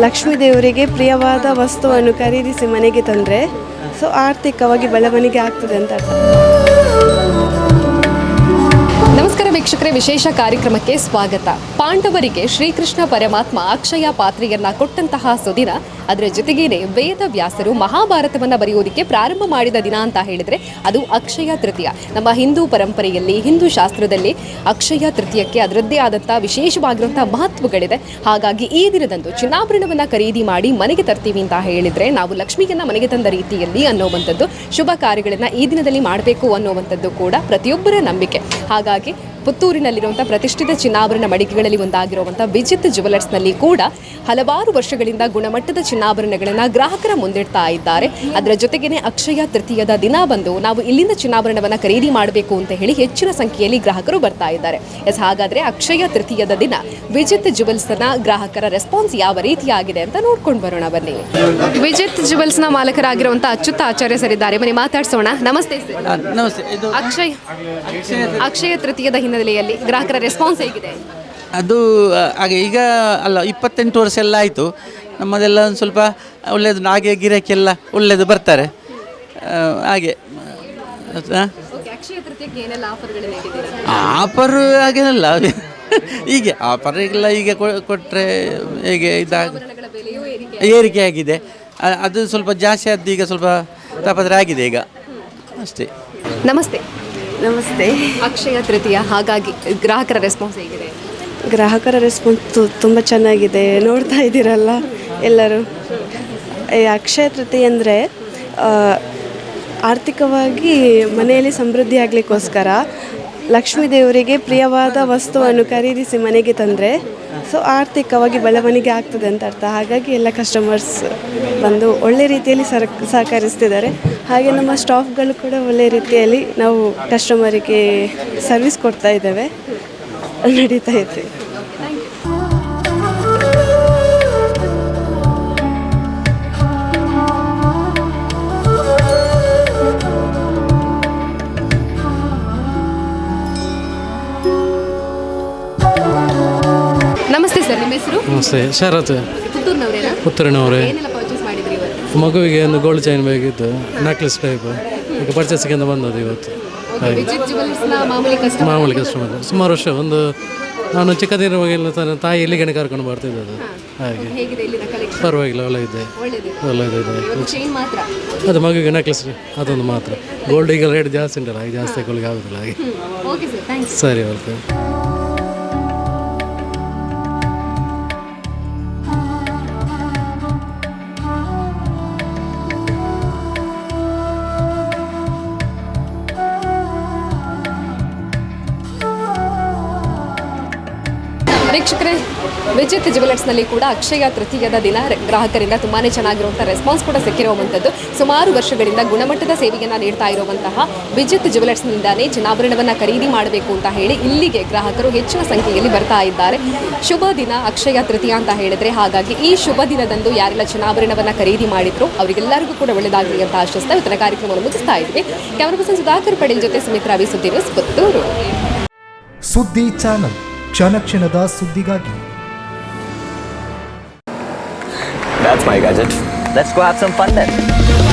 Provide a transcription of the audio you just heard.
ಲಕ್ಷ್ಮೀ ದೇವರಿಗೆ ಪ್ರಿಯವಾದ ವಸ್ತುವನ್ನು ಖರೀದಿಸಿ ಮನೆಗೆ ತಂದರೆ ಸೊ ಆರ್ಥಿಕವಾಗಿ ಬೆಳವಣಿಗೆ ಆಗ್ತದೆ ಅಂತ ಅರ್ಥ. ವೀಕ್ಷಕರೇ, ವಿಶೇಷ ಕಾರ್ಯಕ್ರಮಕ್ಕೆ ಸ್ವಾಗತ. ಪಾಂಡವರಿಗೆ ಶ್ರೀಕೃಷ್ಣ ಪರಮಾತ್ಮ ಅಕ್ಷಯ ಪಾತ್ರೆಯನ್ನ ಕೊಟ್ಟಂತಹ ಸುದಿನ, ಅದರ ಜೊತೆಗೇನೆ ವೇದ ವ್ಯಾಸರು ಮಹಾಭಾರತವನ್ನ ಬರೆಯೋದಕ್ಕೆ ಪ್ರಾರಂಭ ಮಾಡಿದ ದಿನ ಅಂತ ಹೇಳಿದ್ರೆ ಅದು ಅಕ್ಷಯ ತೃತೀಯ. ನಮ್ಮ ಹಿಂದೂ ಪರಂಪರೆಯಲ್ಲಿ, ಹಿಂದೂ ಶಾಸ್ತ್ರದಲ್ಲಿ ಅಕ್ಷಯ ತೃತೀಯಕ್ಕೆ ಅದರದ್ದೇ ಆದಂತಹ ವಿಶೇಷವಾಗಿರುವಂತಹ ಮಹತ್ವಗಳಿದೆ. ಹಾಗಾಗಿ ಈ ದಿನದಂದು ಚಿನ್ನಾಭರಣವನ್ನ ಖರೀದಿ ಮಾಡಿ ಮನೆಗೆ ತರ್ತೀವಿ ಅಂತ ಹೇಳಿದ್ರೆ ನಾವು ಲಕ್ಷ್ಮಿಯನ್ನ ಮನೆಗೆ ತಂದ ರೀತಿಯಲ್ಲಿ ಅನ್ನುವಂಥದ್ದು, ಶುಭ ಕಾರ್ಯಗಳನ್ನ ಈ ದಿನದಲ್ಲಿ ಮಾಡಬೇಕು ಅನ್ನುವಂಥದ್ದು ಕೂಡ ಪ್ರತಿಯೊಬ್ಬರ ನಂಬಿಕೆ. ಹಾಗಾಗಿ ಪುತ್ತೂರಿನಲ್ಲಿರುವಂಥ ಪ್ರತಿಷ್ಠಿತ ಚಿನ್ನಾಭರಣ ಮಡಿಕೆಗಳಲ್ಲಿ ಒಂದಾಗಿರುವಂಥ ವಿಜಿತ್ ಜುವೆಲರ್ಸ್ನಲ್ಲಿ ಕೂಡ ಹಲವಾರು ವರ್ಷಗಳಿಂದ ಗುಣಮಟ್ಟದ ಚಿನ್ನಾಭರಣಗಳನ್ನು ಗ್ರಾಹಕರ ಮುಂದಿಡ್ತಾ ಇದ್ದಾರೆ. ಅದರ ಜೊತೆಗೇನೆ ಅಕ್ಷಯ ತೃತೀಯದ ದಿನ ಬಂದು ನಾವು ಇಲ್ಲಿಂದ ಚಿನ್ನಾಭರಣವನ್ನು ಖರೀದಿ ಮಾಡಬೇಕು ಅಂತ ಹೇಳಿ ಹೆಚ್ಚಿನ ಸಂಖ್ಯೆಯಲ್ಲಿ ಗ್ರಾಹಕರು ಬರ್ತಾ ಇದ್ದಾರೆ. ಎಸ್ ಹಾಗಾದ್ರೆ ಅಕ್ಷಯ ತೃತೀಯದ ದಿನ ವಿಜಿತ್ ಜುವೆಲ್ಸ್ನ ಗ್ರಾಹಕರ ರೆಸ್ಪಾನ್ಸ್ ಯಾವ ರೀತಿಯಾಗಿದೆ ಅಂತ ನೋಡ್ಕೊಂಡು ಬರೋಣ ಬನ್ನಿ. ವಿಜಿತ್ ಜುವೆಲ್ಸ್ನ ಮಾಲಕರಾಗಿರುವಂಥ ಅಚ್ಯುತ ಆಚಾರ್ಯ ಸರ್ ಇದ್ದಾರೆ. ಬನ್ನಿ ಮಾತಾಡ್ಸೋಣ. ನಮಸ್ತೆ ಸರ್. ನಮಸ್ತೆ. ಅಕ್ಷಯ ಅಕ್ಷಯ್ ಅಕ್ಷಯ ತೃತೀಯದ ಹಿನ್ನೆಲೆಯಲ್ಲಿ ಗ್ರಾಹಕರ ರೆಸ್ಪಾನ್ಸ್ ಹೇಗಿದೆ? ಅದು ಹಾಗೆ ಈಗ ಅಲ್ಲ ಇಪ್ಪತ್ತೆಂಟು ವರ್ಷ ಎಲ್ಲ ಆಯಿತು. ನಮ್ಮದೆಲ್ಲ ಒಂದು ಸ್ವಲ್ಪ ಒಳ್ಳೆಯದು ಹಾಗೆ ಗಿರಾಕಿಯೆಲ್ಲ ಒಳ್ಳೆಯದು ಬರ್ತಾರೆ. ಆ, ಹಾಗೆ. ಆ, ಓಕೆ ಅಕ್ಷಯ ತೃತೀಯಕ್ಕೆ ಏನೆಲ್ಲ ಆಫರ್ಗಳು ನೀಡಿದ್ದೀರಾ? ಆಫರ್ ಹಾಗೇನಲ್ಲ. ಹೀಗೆ ಆಫರ್ ಎಲ್ಲ ಈಗ ಕೊಟ್ಟರೆ ಹೇಗೆ ಇದಾಗ ಆಭರಣಗಳ ಬೆಲೆಯೂ ಏರಿಕೆ ಏರಿಕೆ ಆಗಿದೆ. ಅದು ಸ್ವಲ್ಪ ಜಾಸ್ತಿ ಆದ್ದು ಈಗ ಸ್ವಲ್ಪ ತಾಪತ್ರ ಆಗಿದೆ ಈಗ. ಅಷ್ಟೇ. ನಮಸ್ತೆ. ನಮಸ್ತೆ. ಅಕ್ಷಯ ತೃತೀಯ ಹಾಗಾಗಿ ಗ್ರಾಹಕರ ರೆಸ್ಪಾನ್ಸ್ ಹೇಗಿದೆ? ಗ್ರಾಹಕರ ರೆಸ್ಪಾನ್ಸ್ ತುಂಬ ಚೆನ್ನಾಗಿದೆ. ನೋಡ್ತಾ ಇದ್ದೀರಲ್ಲ ಎಲ್ಲರೂ. ಈ ಅಕ್ಷಯ ತೃತೀಯ ಅಂದರೆ ಆರ್ಥಿಕವಾಗಿ ಮನೆಯಲ್ಲಿ ಸಮೃದ್ಧಿ ಆಗಲಿಕ್ಕೋಸ್ಕರ ಲಕ್ಷ್ಮೀ ದೇವರಿಗೆ ಪ್ರಿಯವಾದ ವಸ್ತುವನ್ನು ಖರೀದಿಸಿ ಮನೆಗೆ ತಂದರೆ ಸೊ ಆರ್ಥಿಕವಾಗಿ ಬೆಳವಣಿಗೆ ಆಗ್ತದೆ ಅಂತ ಅರ್ಥ. ಹಾಗಾಗಿ ಎಲ್ಲ ಕಸ್ಟಮರ್ಸ್ ಬಂದು ಒಳ್ಳೆ ರೀತಿಯಲ್ಲಿ ಸರ್, ಸಹಕರಿಸ್ತಿದ್ದಾರೆ. ಹಾಗೆ ನಮ್ಮ ಸ್ಟಾಫ್ಗಳು ಕೂಡ ಒಳ್ಳೆ ರೀತಿಯಲ್ಲಿ ನಾವು ಕಸ್ಟಮರಿಗೆ ಸರ್ವಿಸ್ ಕೊಡ್ತಾ ಇದ್ದೇವೆ. ನಡೀತಾ ಇದೆ. ನಮಸ್ತೆ ಸರ್ ನಿಮ್ಮ ಹೆಸರು? ನಮಸ್ತೆ ಶರತ್. ಪುತ್ತೂರಿನವರೇನಾ? ಪುತ್ತೂರಿನವರೇ. ಏನೆಲ್ಲ ಪರ್ಚೇಸ್ ಮಾಡಿದ್ರಿ ಇವತ್ತು? ಮಗುವಿಗೆ ಒಂದು ಗೋಲ್ಡ್ ಚೈನ್ ಬೇಕಿತ್ತು ನೆಕ್ಲೆಸ್ ಟೈಪ್ ಈಗ ಪರ್ಚೇಸಿಗೆ ಅಂತ ಬಂದದ್ದು ಇವತ್ತು. ಹಾಗೆ. ವಿಜಿತ್ ಜುವೆಲ್ಸ್ನ ಮಾಮೂಲಿ ಕಸ್ಟಮರ್ ಮಾಮೂಲಿ ಕಸ್ಟಮರ್ ಸುಮಾರು ವರ್ಷ ಒಂದು ನಾನು ಚಿಕ್ಕದಿರುವಾಗೆಲ್ಲ ತನ್ನ ತಾಯಿ ಗಣಿ ಕರ್ಕೊಂಡು ಅದು ಹಾಗೆ. ಹೇಗಿದೆ ಇಲ್ಲಿನ ಕಲೆಕ್ಷನ್ ಪರವಾಗಿಲ್ಲ ಒಳ್ಳೆ ಇದೆ. ಒಳ್ಳೇದು ಒಳ್ಳೆ ಇದೆ. ಇವತ್ತು ಚೈನ್ ಮಾತ್ರ? ಅದು ಮಗುವಿಗೆ ನೆಕ್ಲೆಸ್ ಅದೊಂದು ಮಾತ್ರ. ಗೋಲ್ಡ್ ಈಗ ರೇಟ್ ಜಾಸ್ತಿ ಉಂಟಲ್ಲ ಹಾಗೆ ಜಾಸ್ತಿ ಹಾಕೊಳ್ಳಿಕ್ಕೆ ಆಗೋದಿಲ್ಲ ಹಾಗೆ. ಓಕೆ ಸರ್ ಥ್ಯಾಂಕ್ಸ್ ಸರಿ ವೆಲ್ಕಮ್ ವೀಕ್ಷಕರೇ ವಿಜಿತ್ ಜ್ಯುವೆಲರ್ಸ್ನಲ್ಲಿ ಕೂಡ ಅಕ್ಷಯ ತೃತೀಯದ ದಿನ. ಗ್ರಾಹಕರಿಂದ ತುಂಬಾ ಚೆನ್ನಾಗಿರುವಂಥ ರೆಸ್ಪಾನ್ಸ್ ಕೂಡ ಸಿಕ್ಕಿರುವಂಥದ್ದು. ಸುಮಾರು ವರ್ಷಗಳಿಂದ ಗುಣಮಟ್ಟದ ಸೇವೆಯನ್ನು ನೀಡ್ತಾ ಇರುವಂತಹ ವಿಜಿತ್ ಜುವೆಲರ್ಸ್ನಿಂದಾನೇ ಚಿನ್ನಾಭರಣವನ್ನು ಖರೀದಿ ಮಾಡಬೇಕು ಅಂತ ಹೇಳಿ ಇಲ್ಲಿಗೆ ಗ್ರಾಹಕರು ಹೆಚ್ಚಿನ ಸಂಖ್ಯೆಯಲ್ಲಿ ಬರ್ತಾ ಇದ್ದಾರೆ. ಶುಭ ದಿನ, ಅಕ್ಷಯ ತೃತೀಯ ಅಂತ ಹೇಳಿದರೆ ಹಾಗಾಗಿ ಈ ಶುಭ ದಿನದಂದು ಯಾರೆಲ್ಲ ಚಿನ್ನಾಭರಣವನ್ನು ಖರೀದಿ ಮಾಡಿದ್ರು ಅವರಿಗೆಲ್ಲರಿಗೂ ಕೂಡ ಒಳ್ಳೆಯದಾಗಲಿ ಅಂತ ಆಶಿಸ್ತಾ ಇವತ್ತಿನ ಕಾರ್ಯಕ್ರಮವನ್ನು ಮುಗಿಸ್ತಾ ಇದ್ವಿ ಕ್ಯಾಮರಾ ಪರ್ಸನ್ ಸುಧಾಕರ್ ಪಡೇಲ್ ಜೊತೆ ಸುಮಿತ್ರಾ ವಿ ಸುದ್ದಿ ಸುದ್ದಿ ಚಾನಲ್. ಕ್ಷಣದ ಸುದ್ದಿಗಾಗಿ That's my gadget. Let's go have some fun then.